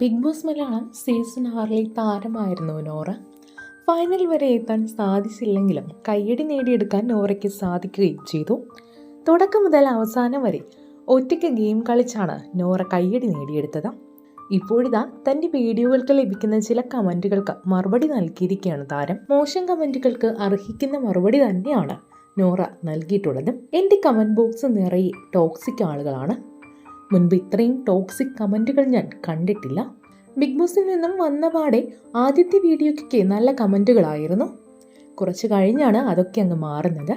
Big boss Malayalam season ആറിലെ താരമായിരുന്നു Nora. Final വരെ എത്താൻ സാധിച്ചില്ലെങ്കിലും കയ്യടി നേടിയെടുക്കാൻ നോറയ്ക്ക് സാധിക്കുകയും ചെയ്തു. തുടക്കം മുതൽ അവസാനം വരെ ഒറ്റയ്ക്ക് ഗെയിം കളിച്ചാണ് നോറ കയ്യടി നേടിയെടുത്തത്. ഇപ്പോഴിതാ തന്റെ വീഡിയോകൾക്ക് ലഭിക്കുന്ന ചില കമന്റുകൾക്ക് മറുപടി നൽകിയിരിക്കുകയാണ് താരം. മോശം കമന്റുകൾക്ക് അർഹിക്കുന്ന മറുപടി തന്നെയാണ് നോറ നൽകിയിട്ടുള്ളത്. എന്റെ കമന്റ് ബോക്സ് നിറയെ ടോക്സിക് ആളുകളാണ്. മുൻപ് ഇത്രയും ടോക്സിക് കമന്റുകൾ ഞാൻ കണ്ടിട്ടില്ല. ബിഗ് ബോസിൽ നിന്നും വന്ന പാടെ ആദ്യത്തെ വീഡിയോയ്ക്ക് നല്ല കമന്റുകളായിരുന്നു കുറച്ച് കഴിഞ്ഞാണ് അതൊക്കെ അങ്ങ് മാറുന്നത്.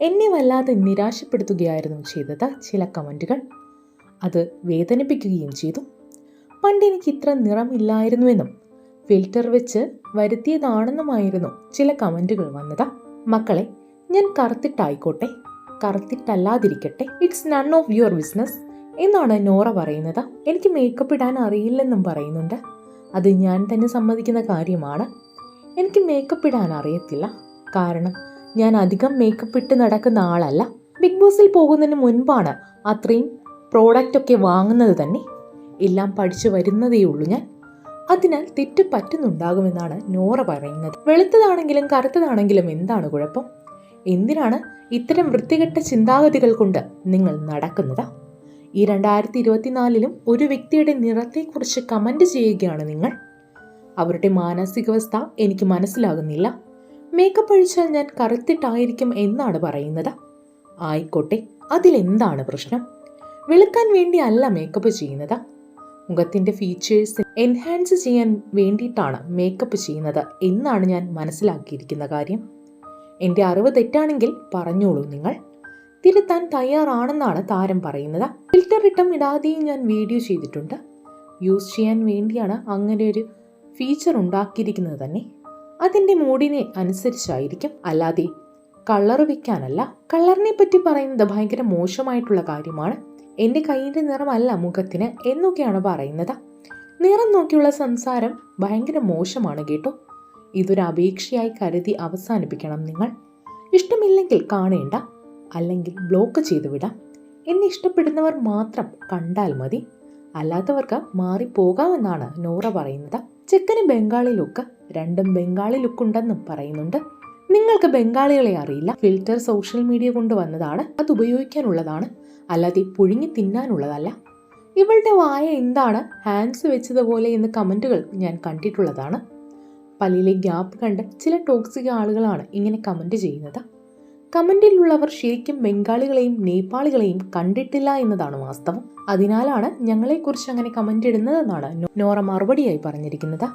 എന്നെ വല്ലാതെ നിരാശപ്പെടുത്തുകയായിരുന്നു ചെയ്തത് ചില കമന്റുകൾ അത് വേദനിപ്പിക്കുകയും ചെയ്തു. പണ്ട് എനിക്ക് ഇത്ര നിറമില്ലായിരുന്നുവെന്നും ഫിൽറ്റർ വെച്ച് വരുത്തിയതാണെന്നുമായിരുന്നു ചില കമന്റുകൾ വന്നത്. മക്കളെ ഞാൻ കറുത്തിട്ടായിക്കോട്ടെ. കറുത്തിട്ടല്ലാതിരിക്കട്ടെ. It's none of your business എന്നാണ് നോറ പറയുന്നത്. എനിക്ക് മേക്കപ്പ് ഇടാൻ അറിയില്ലെന്നും പറയുന്നുണ്ട്. അത് ഞാൻ തന്നെ സമ്മതിക്കുന്ന കാര്യമാണ്. എനിക്ക് മേക്കപ്പ് ഇടാൻ അറിയത്തില്ല. കാരണം ഞാൻ അധികം മേക്കപ്പ് ഇട്ട് നടക്കുന്ന ആളല്ല. ബിഗ് ബോസിൽ പോകുന്നതിന് മുൻപാണ് അത്രയും പ്രോഡക്റ്റൊക്കെ വാങ്ങുന്നത് തന്നെ. എല്ലാം പഠിച്ചു വരുന്നതേ ഉള്ളൂ ഞാൻ. അതിനാൽ തെറ്റ് പറ്റുന്നുണ്ടാകുമെന്നാണ് നോറ പറയുന്നത്. വെളുത്തതാണെങ്കിലും കറുത്തതാണെങ്കിലും എന്താണ് കുഴപ്പം? എന്തിനാണ് ഇത്തരം വൃത്തികെട്ട ചിന്താഗതികൾ കൊണ്ട് നിങ്ങൾ നടക്കുന്നത്? ഈ രണ്ടായിരത്തി ഇരുപത്തിനാലിലും ഒരു വ്യക്തിയുടെ നിറത്തെക്കുറിച്ച് കമന്റ് ചെയ്യുകയാണ് നിങ്ങൾ. അവരുടെ മാനസികാവസ്ഥ എനിക്ക് മനസ്സിലാകുന്നില്ല. മേക്കപ്പ് അഴിച്ചാൽ ഞാൻ കറുത്തിട്ടായിരിക്കും എന്നാണ് പറയുന്നത്. ആയിക്കോട്ടെ അതിലെന്താണ് പ്രശ്നം? വെളുക്കാൻ വേണ്ടി അല്ല മേക്കപ്പ് ചെയ്യുന്നത്. മുഖത്തിന്റെ ഫീച്ചേഴ്സ് എൻഹാൻസ് ചെയ്യാൻ വേണ്ടിയിട്ടാണ് മേക്കപ്പ് ചെയ്യുന്നത് എന്നാണ് ഞാൻ മനസ്സിലാക്കിയിരിക്കുന്ന കാര്യം. എന്റെ അറിവ് തെറ്റാണെങ്കിൽ പറഞ്ഞോളൂ നിങ്ങൾ. തിരുത്താൻ തയ്യാറാണെന്നാണ് താരം പറയുന്നത്. ഫിൽറ്റർ ഇട്ടം ഇടാതെയും ഞാൻ വീഡിയോ ചെയ്തിട്ടുണ്ട്. യൂസ് ചെയ്യാൻ വേണ്ടിയാണ് അങ്ങനെ ഒരു ഫീച്ചർ ഉണ്ടാക്കിയിരിക്കുന്നത് തന്നെ. അതിന്റെ മൂഡിനെ അനുസരിച്ചായിരിക്കും. അല്ലാതെ കളർ വയ്ക്കാനല്ല കളറിനെ പറ്റി പറയുന്നത് ഭയങ്കര മോശമായിട്ടുള്ള കാര്യമാണ്. എന്റെ കൈയിന്റെ നിറമല്ല മുഖത്തിന് എന്നൊക്കെയാണ് പറയുന്നത്. നിറം നോക്കിയുള്ള സംസാരം ഭയങ്കര മോശമാണ് കേട്ടോ. ഇതൊരു അപേക്ഷയായി കരുതി അവസാനിപ്പിക്കണം നിങ്ങൾ. ഇഷ്ടമില്ലെങ്കിൽ കാണേണ്ട. അല്ലെങ്കിൽ ബ്ലോക്ക് ചെയ്തു വിടാം എന്നെ ഇഷ്ടപ്പെടുന്നവർ മാത്രം കണ്ടാൽ മതി. അല്ലാത്തവർക്ക് മാറിപ്പോകാമെന്നാണ് നോറ പറയുന്നത്. ചെക്കന് ബംഗാളി ലുക്ക് രണ്ടും ബംഗാളി ലുക്കുണ്ടെന്നും പറയുന്നുണ്ട്. നിങ്ങൾക്ക് ബംഗാളികളെ അറിയില്ല. ഫിൽറ്റർ സോഷ്യൽ മീഡിയ കൊണ്ട് വന്നതാണ് അത് ഉപയോഗിക്കാനുള്ളതാണ്. അല്ലാതെ പുഴുങ്ങി തിന്നാനുള്ളതല്ല. ഇവളുടെ വായ എന്താണ്? ഹാൻഡ്സ് വെച്ചതുപോലെ എന്ന് കമന്റുകൾ ഞാൻ കണ്ടിട്ടുള്ളതാണ്. പല്ലിലെ ഗ്യാപ്പ് കണ്ട് ചില ടോക്സിക് ആളുകളാണ് ഇങ്ങനെ കമന്റ് ചെയ്യുന്നത്. കമന്റിലുള്ളവർ ശരിക്കും ബംഗാളികളെയും നേപ്പാളികളെയും കണ്ടിട്ടില്ല എന്നതാണ് വാസ്തവം. അതിനാലാണ് ഞങ്ങളെക്കുറിച്ച് അങ്ങനെ കമന്റ് ഇടുന്നതെന്നാണ് നോറ മറുപടിയായി പറഞ്ഞിരിക്കുന്നത്.